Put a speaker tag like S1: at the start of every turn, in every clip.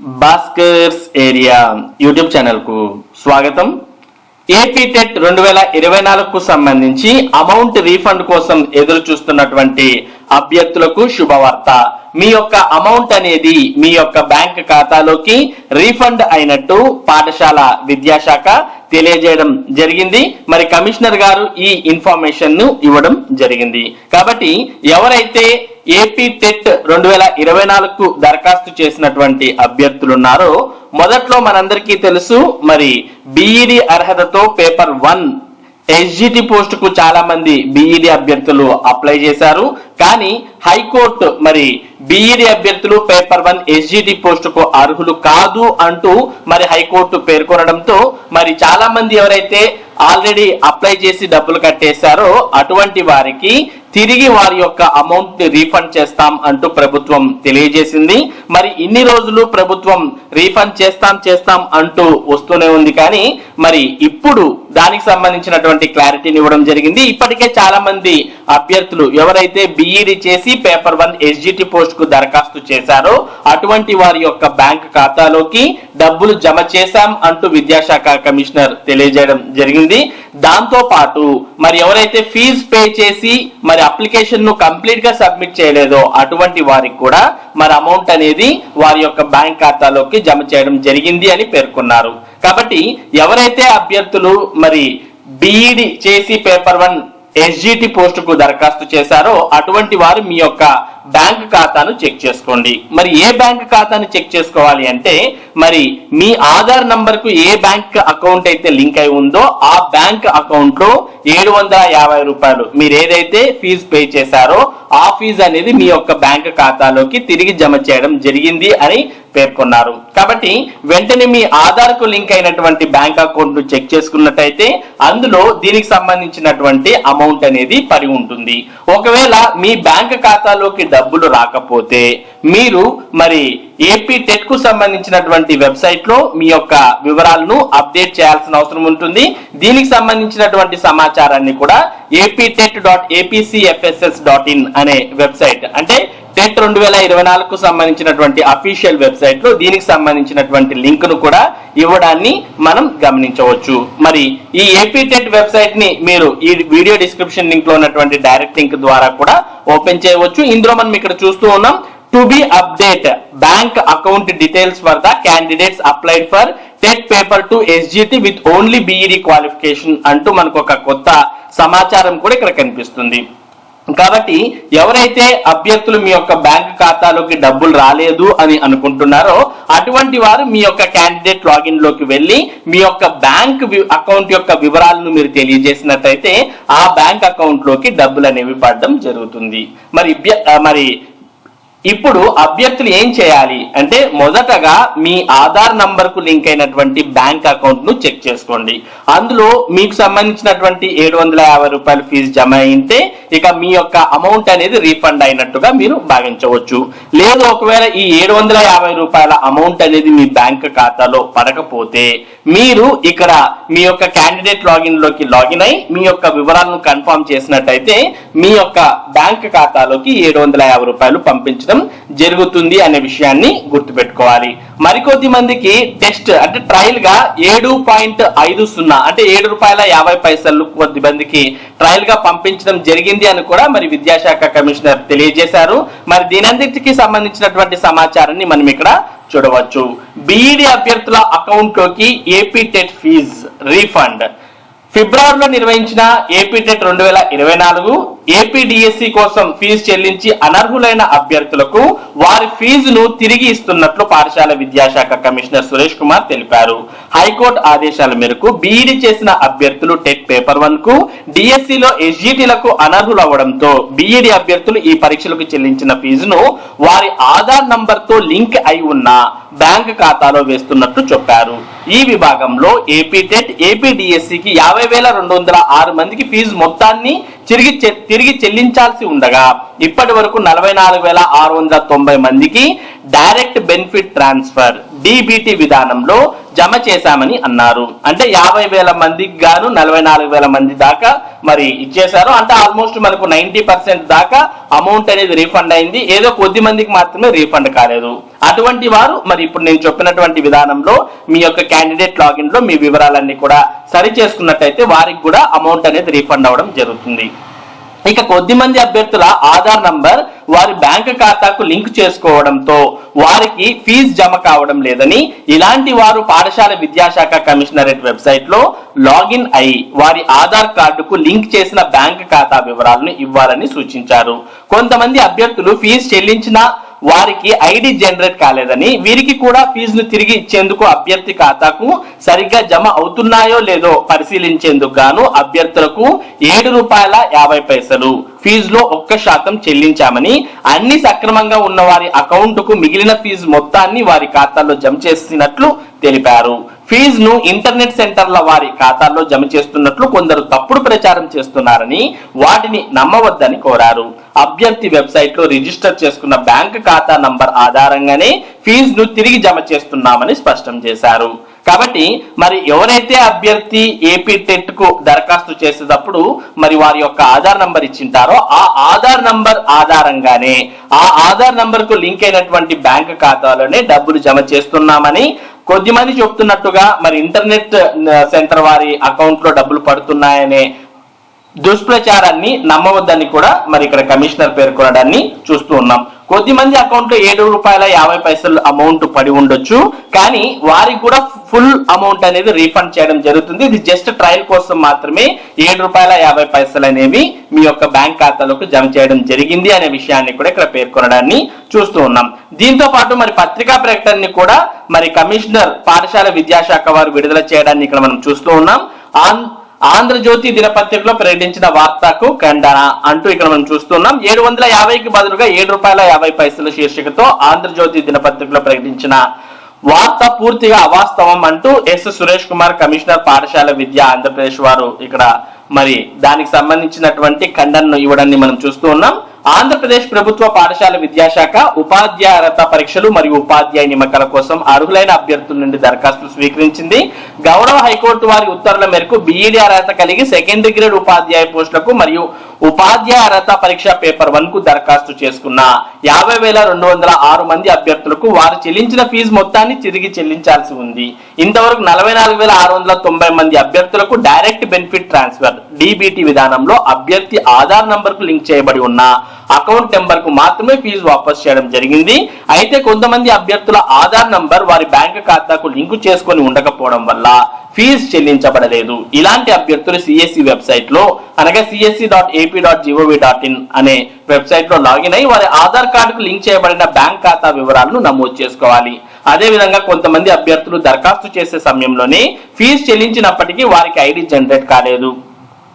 S1: Bhaskar's area YouTube ఛానల్కు స్వాగతం. AP TET రెండు వేల ఇరవై నాలుగుకు సంబంధించి అమౌంట్ రీఫండ్ కోసం ఎదురు చూస్తున్నటువంటి అభ్యర్థులకు శుభవార్త. మీ యొక్క అమౌంట్ అనేది మీ యొక్క బ్యాంక్ ఖాతాలోకి రీఫండ్ అయినట్టు పాఠశాల విద్యాశాఖ తెలియజేయడం జరిగింది. మరి కమిషనర్ గారు ఈ ఇన్ఫర్మేషన్ను ఇవ్వడం జరిగింది. కాబట్టి ఎవరైతే ఏపీ టెట్ రెండు వేల ఇరవై నాలుగుకు దరఖాస్తు చేసినటువంటి అభ్యర్థులున్నారో మొదట్లో మనందరికీ తెలుసు మరి బిఈడి అర్హతతో పేపర్ వన్ ఎస్జిటి పోస్ట్కు చాలా మంది బిఈడి అభ్యర్థులు అప్లై చేశారు. కానీ హైకోర్టు మరి బిఈడి అభ్యర్థులు పేపర్ వన్ ఎస్జిటి పోస్ట్కు అర్హులు కాదు అంటూ మరి హైకోర్టు పేర్కొనడంతో మరి చాలా మంది ఎవరైతే ఆల్రెడీ అప్లై చేసి డబ్బులు కట్టేశారో అటువంటి వారికి తిరిగి వారి యొక్క అమౌంట్ని రీఫండ్ చేస్తాం అంటూ ప్రభుత్వం తెలియజేసింది. మరి ఇన్ని రోజులు ప్రభుత్వం రీఫండ్ చేస్తాం చేస్తాం అంటూ వస్తూనే ఉంది కానీ మరి ఇప్పుడు దానికి సంబంధించినటువంటి క్లారిటీని ఇవ్వడం జరిగింది. ఇప్పటికే చాలా మంది అభ్యర్థులు ఎవరైతే బిఈడి చేసి పేపర్ వన్ ఎస్జిటి పోస్ట్కు దరఖాస్తు చేశారో అటువంటి వారి యొక్క బ్యాంక్ ఖాతాలోకి డబ్బులు జమ చేశాం అంటూ విద్యాశాఖ కమిషనర్ తెలియజేయడం జరిగింది. దాంతో పాటు మరి ఎవరైతే ఫీజు పే చేసి మరి అప్లికేషన్ను కంప్లీట్గా సబ్మిట్ చేయలేదో అటువంటి వారికి కూడా మరి అమౌంట్ అనేది వారి యొక్క బ్యాంక్ ఖాతాలోకి జమ చేయడం జరిగింది అని పేర్కొన్నారు. కాబట్టి ఎవరైతే అభ్యర్థులు మరి బీఈడి చేసి పేపర్ వన్ ఎస్జిటి పోస్ట్కు దరఖాస్తు చేశారో అటువంటి వారు మీ యొక్క బ్యాంక్ ఖాతాను చెక్ చేసుకోండి. మరి ఏ బ్యాంక్ ఖాతాను చెక్ చేసుకోవాలి అంటే మరి మీ ఆధార్ నంబర్కు ఏ బ్యాంక్ అకౌంట్ అయితే లింక్ అయి ఉందో ఆ బ్యాంక్ అకౌంట్లో ఏడు వందల యాభై రూపాయలు మీరు ఏదైతే ఫీజు పే చేశారో ఆ ఫీజు అనేది మీ యొక్క బ్యాంక్ ఖాతాలోకి తిరిగి జమ చేయడం జరిగింది అని పేర్కొన్నారు. కాబట్టి వెంటనే మీ ఆధార్కు లింక్ అయినటువంటి బ్యాంక్ అకౌంట్ను చెక్ చేసుకున్నట్టయితే అందులో దీనికి సంబంధించినటువంటి అమౌంట్ అనేది పడి ఉంటుంది. ఒకవేళ మీ బ్యాంక్ ఖాతాలోకి డబ్బులు రాకపోతే మీరు మరి ఏపీ టెట్కు సంబంధించినటువంటి వెబ్సైట్లో మీ యొక్క వివరాలను అప్డేట్ చేయాల్సిన అవసరం ఉంటుంది. దీనికి సంబంధించినటువంటి సమాచారాన్ని కూడా AP TET dot APCFSS dot in అనే వెబ్సైట్ అంటే టెట్ రెండు వేల ఇరవై నాలుగుకు సంబంధించినటువంటి అఫీషియల్ వెబ్సైట్లో దీనికి సంబంధించినటువంటి లింక్ను కూడా ఇవ్వడాన్ని మనం గమనించవచ్చు. మరి ఈ ఏపీ టెట్ వెబ్సైట్ని మీరు ఈ వీడియో డిస్క్రిప్షన్ లింక్లో ఉన్నటువంటి డైరెక్ట్ లింక్ ద్వారా కూడా ఓపెన్ చేయవచ్చు. ఇందులో మనం ఇక్కడ చూస్తూ ఉన్నాం to be update bank account details for the candidates applied for TET paper to SGT with only BEd qualification అంటూ మనకు ఒక కొత్త సమాచారం కూడా ఇక్కడ కనిపిస్తుంది. కాబట్టి ఎవరైతే అభ్యర్థులు మీ యొక్క బ్యాంక్ ఖాతాలోకి డబ్బులు రాలేదు అని అనుకుంటున్నారో అటువంటి వారు మీ యొక్క క్యాండిడేట్ లాగిన్లోకి వెళ్ళి మీ యొక్క బ్యాంక్ అకౌంట్ యొక్క వివరాలను మీరు తెలియజేసినట్టయితే ఆ బ్యాంక్ అకౌంట్లోకి డబ్బులు అనేవి పడడం జరుగుతుంది. మరి మరి ఇప్పుడు అభ్యర్థులు ఏం చేయాలి అంటే మొదటగా మీ ఆధార్ నంబర్కు లింక్ అయినటువంటి బ్యాంక్ అకౌంట్ను చెక్ చేసుకోండి. అందులో మీకు సంబంధించినటువంటి ఏడు వందల యాభై రూపాయల ఫీజు జమ అయితే ఇక మీ యొక్క అమౌంట్ అనేది రీఫండ్ అయినట్టుగా మీరు భావించవచ్చు. లేదు ఒకవేళ ఈ ఏడు వందల యాభై రూపాయల అమౌంట్ అనేది మీ బ్యాంక్ ఖాతాలో పడకపోతే మీరు ఇక్కడ మీ యొక్క క్యాండిడేట్ లాగిన్లోకి లాగిన్ అయి మీ యొక్క వివరాలను కన్ఫర్మ్ చేసినట్టయితే మీ యొక్క బ్యాంక్ ఖాతాలోకి ఏడు వందల యాభై రూపాయలు పంపించడం జరుగుతుంది అనే విషయాన్ని గుర్తుపెట్టుకోవాలి. మరికొద్ది మందికి టెస్ట్ అంటే ట్రయల్గా ఏడు పాయింట్ ఐదు సున్నా అంటే ఏడు రూపాయల యాభై పైసలు కొద్ది మందికి ట్రయల్గా పంపించడం జరిగింది అని కూడా మరి విద్యాశాఖ కమిషనర్ తెలియజేశారు. మరి దీనంతటికి సంబంధించినటువంటి సమాచారాన్ని మనం ఇక్కడ చూడవచ్చు. బిఈడి అభ్యర్థుల అకౌంట్లోకి ఏపీ టెట్ ఫీజ్ రీఫండ్. ఫిబ్రవరిలో నిర్వహించిన ఏపీ టెట్ రెండు వేల ఇరవై నాలుగు ఏపీడిఎస్సి కోసం ఫీజు చెల్లించి అనర్హులైన అభ్యర్థులకు వారి ఫీజును తిరిగి ఇస్తున్నట్లు పాఠశాల విద్యాశాఖ కమిషనర్ సురేష్ కుమార్ తెలిపారు. హైకోర్టు ఆదేశాల మేరకు బీఈడి చేసిన అభ్యర్థులు టెట్ పేపర్ వన్కు డిఎస్సిలో ఎస్జిటిలకు అనర్హులు అవడంతో బీఈడి అభ్యర్థులు ఈ పరీక్షలకు చెల్లించిన ఫీజును వారి ఆధార్ నంబర్తో లింక్ అయి ఉన్న బ్యాంక్ ఖాతాలో వేస్తున్నట్లు చెప్పారు. ఈ విభాగంలో ఏపీ టెట్ ఏపీ డిఎస్సికి యాభై వేల రెండు వందల ఆరు మందికి ఫీజు మొత్తాన్ని తిరిగి చె- తిరిగి చెల్లించాల్సి ఉండగా ఇప్పటి వరకు నలభై నాలుగు వేల ఆరు వందల తొంభై మందికి డైరెక్ట్ బెనిఫిట్ ట్రాన్స్ఫర్ డిబిటి విధానంలో జమ చేశామని అన్నారు. అంటే యాభై వేల మందికి గాను నలభై నాలుగు వేల మంది దాకా మరి ఇచ్చేశారు. అంటే ఆల్మోస్ట్ మనకు నైన్టీ పర్సెంట్ దాకా అమౌంట్ అనేది రీఫండ్ అయింది. ఏదో కొద్ది మందికి మాత్రమే రీఫండ్ కాలేదు. అటువంటి వారు మరి ఇప్పుడు నేను చెప్పినటువంటి విధానంలో మీ యొక్క క్యాండిడేట్ లాగిన్లో మీ వివరాలన్నీ కూడా సరి చేసుకున్నట్టయితే వారికి కూడా అమౌంట్ అనేది రీఫండ్ అవ్వడం జరుగుతుంది. ఇక కొద్ది మంది అభ్యర్థుల ఆధార్ నంబర్ వారి బ్యాంక్ ఖాతాకు లింక్ చేసుకోవడంతో వారికి ఫీజు జమ కావడం లేదని ఇలాంటి వారు పాఠశాల విద్యాశాఖ కమిషనరేట్ వెబ్సైట్లో లాగిన్ అయి వారి ఆధార్ కార్డుకు లింక్ చేసిన బ్యాంక్ ఖాతా వివరాలను ఇవ్వాలని సూచించారు. కొంతమంది అభ్యర్థులు ఫీజు చెల్లించిన వారికి ఐడి జనరేట్ కాలేదని వీరికి కూడా ఫీజును తిరిగి ఇచ్చేందుకు అభ్యర్థి ఖాతాకు సరిగ్గా జమ అవుతున్నాయో లేదో పరిశీలించేందుకు గాను అభ్యర్థులకు ఏడు రూపాయల యాభై పైసలు ఫీజులో ఒక్క శాతం చెల్లించామని అన్ని సక్రమంగా ఉన్న వారి అకౌంట్కు మిగిలిన ఫీజు మొత్తాన్ని వారి ఖాతాల్లో జమ చేసినట్లు తెలిపారు. ఫీజును ఇంటర్నెట్ సెంటర్ల వారి ఖాతాల్లో జమ చేస్తున్నట్లు కొందరు తప్పుడు ప్రచారం చేస్తున్నారని వాటిని నమ్మవద్దని కోరారు. అభ్యర్థి వెబ్సైట్లో రిజిస్టర్ చేసుకున్న బ్యాంక్ ఖాతా నంబర్ ఆధారంగానే ఫీజును తిరిగి జమ చేస్తున్నామని స్పష్టం చేశారు. కాబట్టి మరి ఎవరైతే అభ్యర్థి ఏపీ టెట్కు దరఖాస్తు చేసేటప్పుడు మరి వారి యొక్క ఆధార్ నంబర్ ఇచ్చింటారో ఆ ఆధార్ నంబర్ ఆధారంగానే ఆ ఆధార్ నంబర్కు లింక్ అయినటువంటి బ్యాంక్ ఖాతాలోనే డబ్బులు జమ చేస్తున్నామని కొద్దిమంది చెప్తున్నట్టుగా మరి ఇంటర్నెట్ సెంటర్ వారి అకౌంట్లో డబ్బులు పడుతున్నాయనే దుష్ప్రచారాన్ని నమ్మవద్దని కూడా మరి ఇక్కడ కమిషనర్ పేర్కొనడాన్ని చూస్తూ ఉన్నాం. కొద్ది మంది అకౌంట్లో ఏడు రూపాయల యాభై పైసలు అమౌంట్ పడి ఉండొచ్చు. కానీ వారికి కూడా ఫుల్ అమౌంట్ అనేది రీఫండ్ చేయడం జరుగుతుంది. ఇది జస్ట్ ట్రయల్ కోసం మాత్రమే ఏడు రూపాయల యాభై పైసలు అనేవి మీ యొక్క బ్యాంక్ ఖాతాలోకి జమ చేయడం జరిగింది అనే విషయాన్ని కూడా ఇక్కడ పేర్కొనడాన్ని చూస్తూ ఉన్నాం. దీంతో పాటు మరి పత్రికా ప్రకటనని కూడా మరి కమిషనర్ పాఠశాల విద్యాశాఖ వారు విడుదల చేయడాన్ని ఇక్కడ మనం చూస్తూ ఉన్నాం. ఆన్ ఆంధ్రజ్యోతి దినపత్రికలో ప్రకటించిన వార్తకు ఖండన అంటూ ఇక్కడ మనం చూస్తున్నాం ఏడు వందల యాభైకి బదులుగా ఏడు రూపాయల యాభై పైసల శీర్షికతో ఆంధ్రజ్యోతి దినపత్రికలో ప్రకటించిన వార్త పూర్తిగా అవాస్తవం అంటూ ఎస్ సురేష్ కుమార్ కమిషనర్ పాఠశాల విద్య ఆంధ్రప్రదేశ్ వారు ఇక్కడ మరి దానికి సంబంధించినటువంటి ఖండనను ఇవ్వడాన్ని మనం చూస్తూ ఉన్నాం. ఆంధ్రప్రదేశ్ ప్రభుత్వ పాఠశాల విద్యాశాఖ ఉపాధ్యాయ పరీక్షలు మరియు ఉపాధ్యాయ నియమకాల కోసం అర్హులైన అభ్యర్థుల నుండి దరఖాస్తులు స్వీకరించింది. గౌరవ హైకోర్టు వారి ఉత్తర్వుల మేరకు బీఈడీ అర్హత కలిగి సెకండరీ గ్రేడ్ ఉపాధ్యాయ పోస్టులకు మరియు ఉపాధ్యాయ అర్హత పరీక్ష పేపర్ వన్కు దరఖాస్తు చేసుకున్న యాభై వేల రెండు వందల ఆరు మంది అభ్యర్థులకు వారు చెల్లించిన ఫీజు మొత్తాన్ని తిరిగి చెల్లించాల్సి ఉంది. ఇంతవరకు నలభై నాలుగు వేల ఆరు వందల తొంభై మంది అభ్యర్థులకు డైరెక్ట్ బెనిఫిట్ ట్రాన్స్ఫర్ డిబిటి విధానంలో అభ్యర్థి ఆధార్ నంబర్కు లింక్ చేయబడి ఉన్న అకౌంట్ నెంబర్కు మాత్రమే ఫీజు వాపస్ చేయడం జరిగింది. అయితే కొంతమంది అభ్యర్థుల ఆధార్ నంబర్ వారి బ్యాంక్ ఖాతాకు లింకు చేసుకొని ఉండకపోవడం వల్ల ఫీజు చెల్లించబడలేదు. ఇలాంటి అభ్యర్థులు సిఎస్సి వెబ్సైట్లో అనగా CSC dot AP dot GOV dot in అనే వెబ్సైట్లో లాగిన్ అయి వారి ఆధార్ కార్డుకు లింక్ చేయబడిన బ్యాంక్ ఖాతా వివరాలను నమోదు చేసుకోవాలి. అదే విధంగా కొంతమంది అభ్యర్థులు దరఖాస్తు చేసే సమయంలోనే ఫీజు చెల్లించినప్పటికీ వారికి ఐడి జనరేట్ కాలేదు.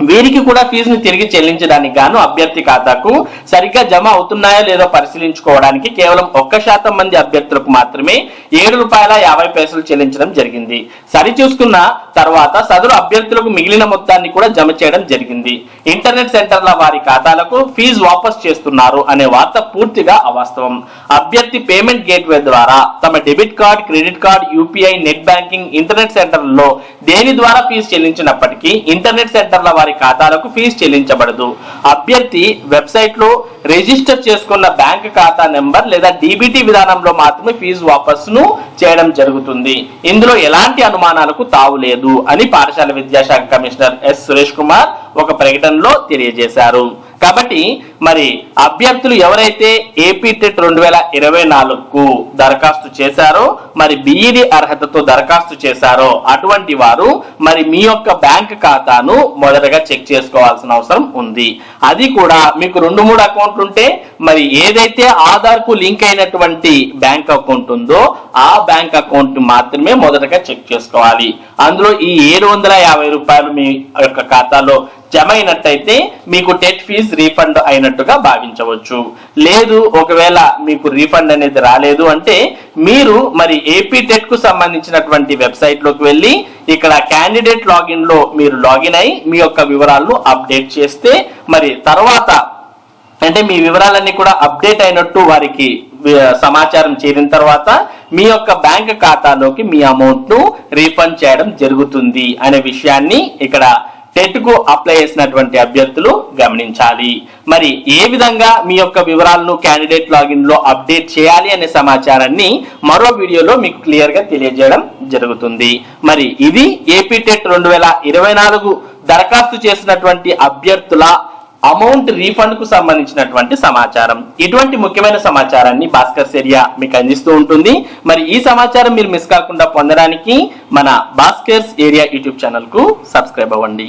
S1: వీరికి కూడా ఫీజును తిరిగి చెల్లించడానికి గాను అభ్యర్థి ఖాతాకు సరిగ్గా జమ అవుతున్నాయో లేదో పరిశీలించుకోవడానికి కేవలం ఒక్క శాతం మంది అభ్యర్థులకు మాత్రమే ఏడు రూపాయల యాభై పైసలు చెల్లించడం జరిగింది. సరి చూసుకున్న తర్వాత సదరు అభ్యర్థులకు మిగిలిన మొత్తాన్ని కూడా జమ చేయడం జరిగింది. ఇంటర్నెట్ సెంటర్ల వారి ఖాతాలకు ఫీజు వాపస్ చేస్తున్నారు అనే వార్త పూర్తిగా అవాస్తవం. అభ్యర్థి పేమెంట్ గేట్వే ద్వారా తమ debit card credit card UPI net banking internet సెంటర్లలో దేని ద్వారా ఫీజు చెల్లించినప్పటికీ ఇంటర్నెట్ సెంటర్ల వారి ఖాతాలకు ఫీజు చెల్లించబడదు. అభ్యర్థి వెబ్సైట్లో రిజిస్టర్ చేసుకున్న బ్యాంక్ ఖాతా నెంబర్ లేదా డీబీటీ విధానంలో మాత్రమే ఫీజు వాపసును చేయడం జరుగుతుంది. ఇందులో ఎలాంటి అనుమానాలకు తావు లేదు అని పాఠశాల విద్యాశాఖ కమిషనర్ ఎస్ సురేష్ కుమార్ ఒక ప్రకటనలో తెలియజేశారు. కాబట్టి మరి అభ్యర్థులు ఎవరైతే ఏపీ టెట్ రెండు వేల ఇరవై నాలుగుకు దరఖాస్తు చేశారో మరి బిఈడి అర్హతతో దరఖాస్తు చేశారో అటువంటి వారు మరి మీ యొక్క బ్యాంక్ ఖాతాను మొదటగా చెక్ చేసుకోవాల్సిన అవసరం ఉంది. అది కూడా మీకు రెండు మూడు అకౌంట్లు ఉంటే మరి ఏదైతే ఆధార్కు లింక్ అయినటువంటి బ్యాంక్ అకౌంట్ ఉందో ఆ బ్యాంక్ అకౌంట్ మాత్రమే మొదటగా చెక్ చేసుకోవాలి. అందులో ఈ ఏడు వందల యాభై రూపాయలు మీ యొక్క ఖాతాలో జమ అయినట్టయితే మీకు టెట్ ఫీజ్ రీఫండ్ అయినట్టుగా భావించవచ్చు. లేదు ఒకవేళ మీకు రీఫండ్ అనేది రాలేదు అంటే మీరు మరి ఏపీ టెట్కు సంబంధించినటువంటి వెబ్సైట్లోకి వెళ్ళి ఇక్కడ క్యాండిడేట్ లాగిన్లో మీరు లాగిన్ అయి మీ యొక్క వివరాలను అప్డేట్ చేస్తే మరి తర్వాత అంటే మీ వివరాలన్నీ కూడా అప్డేట్ అయినట్టు వారికి సమాచారం చేరిన తర్వాత మీ యొక్క బ్యాంక్ ఖాతాలోకి మీ అమౌంట్ను రీఫండ్ చేయడం జరుగుతుంది అనే విషయాన్ని ఇక్కడ టెట్కు అప్లై చేసినటువంటి అభ్యర్థులు గమనించాలి. మరి ఏ విధంగా మీ యొక్క వివరాలను క్యాండిడేట్ లాగిన్లో అప్డేట్ చేయాలి అనే సమాచారాన్ని మరో వీడియోలో మీకు క్లియర్గా తెలియజేయడం జరుగుతుంది. మరి ఇది ఏపీ టెట్ రెండు వేల ఇరవై నాలుగు దరఖాస్తు చేసినటువంటి అభ్యర్థుల అమౌంట్ రీఫండ్కు సంబంధించినటువంటి సమాచారం. ఇటువంటి ముఖ్యమైన సమాచారాన్ని భాస్కర్ ఏరియా మీకు అందిస్తూ ఉంటుంది. మరి ఈ సమాచారం మీరు మిస్ కాకుండా పొందడానికి మన భాస్కర్స్ ఏరియా యూట్యూబ్ ఛానల్కు సబ్స్క్రైబ్ అవ్వండి.